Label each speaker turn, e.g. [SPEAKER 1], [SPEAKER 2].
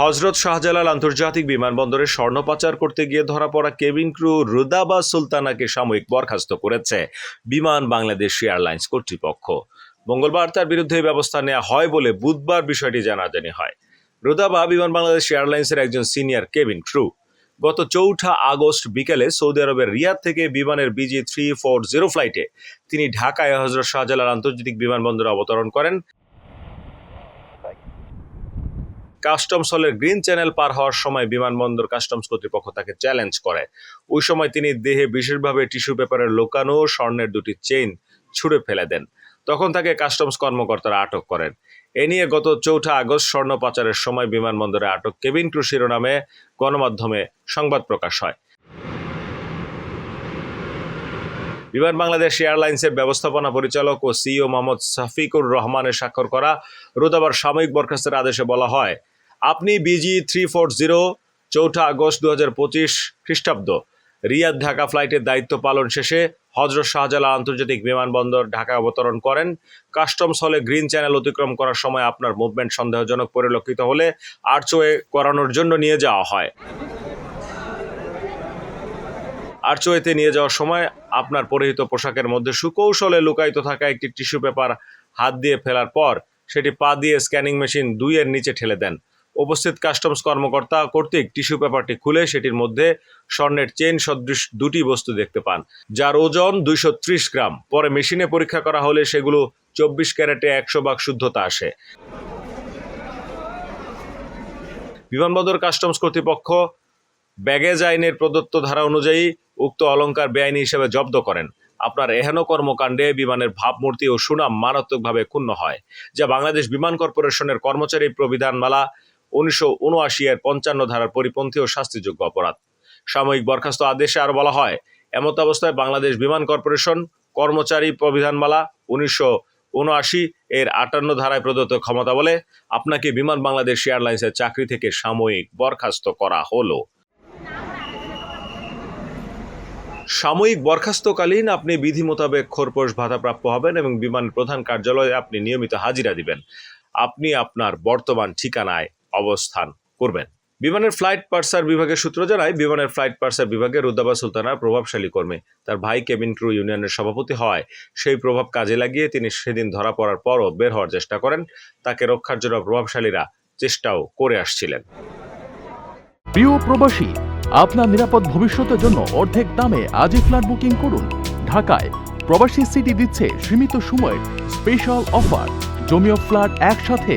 [SPEAKER 1] হজরত শাহজালাল আন্তর্জাতিক বিমানবন্দরে স্বর্ণ পাচার করতে গিয়ে ধরা পড়া কেবিন ক্রু রুদাবা সুলতানাকে সাময়িক বরখাস্ত করেছে বিমান বাংলাদেশ এয়ারলাইন্স কর্তৃপক্ষ। মঙ্গলবার তার বিরুদ্ধে ব্যবস্থা নেওয়া হয় বলে বুধবার বিষয়টি জানাজানি হয়। রুদাবা বিমান বাংলাদেশ এয়ারলাইন্সের একজন সিনিয়র কেবিন ক্রু। গত চৌঠা আগস্ট বিকেলে সৌদি আরবের রিয়াদ থেকে বিমানের বিজি থ্রি ফোর জিরো ফ্লাইটে তিনি ঢাকায় হজরত শাহজালাল আন্তর্জাতিক বিমানবন্দরে অবতরণ করেন। কাস্টমস হলের গ্রিন চ্যানেল পার হওয়ার সময় বিমানবন্দর কাস্টমস কর্তৃপক্ষ তাকে চ্যালেঞ্জ করে। ওই সময় তিনি দেহে বিশেষভাবে টিস্যু পেপারের লোকানো স্বর্ণের দুটি চেইন ছুঁড়ে ফেলে দেন। তখন তাকে কাস্টমস কর্মকর্তারা আটক করেন। এ নিয়ে গত চৌঠা আগস্ট স্বর্ণ পাচারের সময় বিমানবন্দরে আটক কেবিন ক্রু শিরোনামে গণমাধ্যমে সংবাদ প্রকাশ হয়। বিমান বাংলাদেশ এয়ারলাইন্সের ব্যবস্থাপনা পরিচালক ও সিইও মোহাম্মদ সাফিকুর রহমানের স্বাক্ষর করা রোদাবার সাময়িক বরখাস্তের আদেশে বলা হয় আপনি B G three four zero চৌঠা আগস্ট দু হাজার পঁচিশ খ্রিস্টাব্দ। রিয়াদ ঢাকা ফ্লাইটের দায়িত্ব পালন শেষে হজরত শাহজালাল আন্তর্জাতিক বিমানবন্দর ঢাকা অবতরণ করেন। কাস্টমস হলে গ্রিন চ্যানেল অতিক্রম করার সময় আপনার মুভমেন্ট সন্দেহজনক পরিলক্ষিত হলে আর্চওয়ে করানোর জন্য নিয়ে যাওয়া হয়। আর্চওয়েতে নিয়ে যাওয়ার সময় আপনার পরিহিত পোশাকের মধ্যে সুকৌশলে লুকায়িত থাকা একটি টিস্যু পেপার হাত দিয়ে ফেলার পর সেটি পা দিয়ে স্ক্যানিং মেশিন দুইয়ের নিচে ঠেলে দেন। উপস্থিত কাস্টমস কর্মকর্তা কর্তৃক টিস্যু পেপারটি খুলে সেটির মধ্যে স্বর্ণের চেন সদৃশ দুটি বস্তু দেখতে পান, যার ওজন দুইশো ত্রিশ গ্রাম। পরে মেশিনে পরীক্ষা করা হলে সেগুলো চব্বিশ ক্যারেটে একশো ভাগ শুদ্ধতা আসে। বিমানবন্দর কাস্টমস কর্তৃপক্ষ ব্যাগেজ আইনের প্রদত্ত ধারা অনুযায়ী উক্ত অলঙ্কার বেআইনি হিসেবে জব্দ করেন। আপনার এহেন কর্মকাণ্ডে বিমানের ভাবমূর্তি ও সুনাম মারাত্মকভাবে ক্ষুণ্ণ হয়, যা বাংলাদেশ বিমান কর্পোরেশনের কর্মচারী প্রবিধানমালা উনিশশো উনআশি এর পঞ্চান্ন ধারার পরিপন্থী ও শাস্তিযোগ্য অপরাধ। সাময়িক বরখাস্ত আদেশে আরও বলা হয়, এমত অবস্থায় বাংলাদেশ বিমান কর্পোরেশন কর্মচারী প্রবিধানমালা উনিশশো উনআশি এর আটান্ন ধারায় প্রদত্ত ক্ষমতা বলে আপনাকে বিমান বাংলাদেশ এয়ারলাইন্সের চাকরি থেকে সাময়িক বরখাস্ত করা হলো। সাময়িক বরখাস্তকালীন আপনি বিধি মোতাবেক খোরপোশ ভাতাপ্রাপ্য হবেন এবং বিমান প্রধান কার্যালয়ে আপনি নিয়মিত হাজিরা দিবেন। আপনি আপনার বর্তমান ঠিকানায় অবস্থান করবেন। বিমানের ফ্লাইট পার্সার বিভাগের সূত্র জানায়, বিমানের ফ্লাইট পার্সার বিভাগে রুদ্দাবা সুলতানা প্রভাবশালী কর্মী তার ভাই কেবিন ক্রু ইউনিয়নের সভাপতি হওয়ায় সেই প্রভাব কাজে লাগিয়ে তিনি সেদিন ধরা পড়ার পরও বের হওয়ার চেষ্টা করেন। তাকে রক্ষার জন্য প্রভাবশালীরা চেষ্টাও করে আসছিলেন।
[SPEAKER 2] প্রিয় প্রবাসী, আপনার নিরাপদ ভবিষ্যতের জন্য অর্ধেক দামে আজই ফ্ল্যাট বুকিং করুন। ঢাকায় প্রবাসী সিটি দিচ্ছে সীমিত সময়ের স্পেশাল অফার। জমিও ফ্ল্যাট একসাথে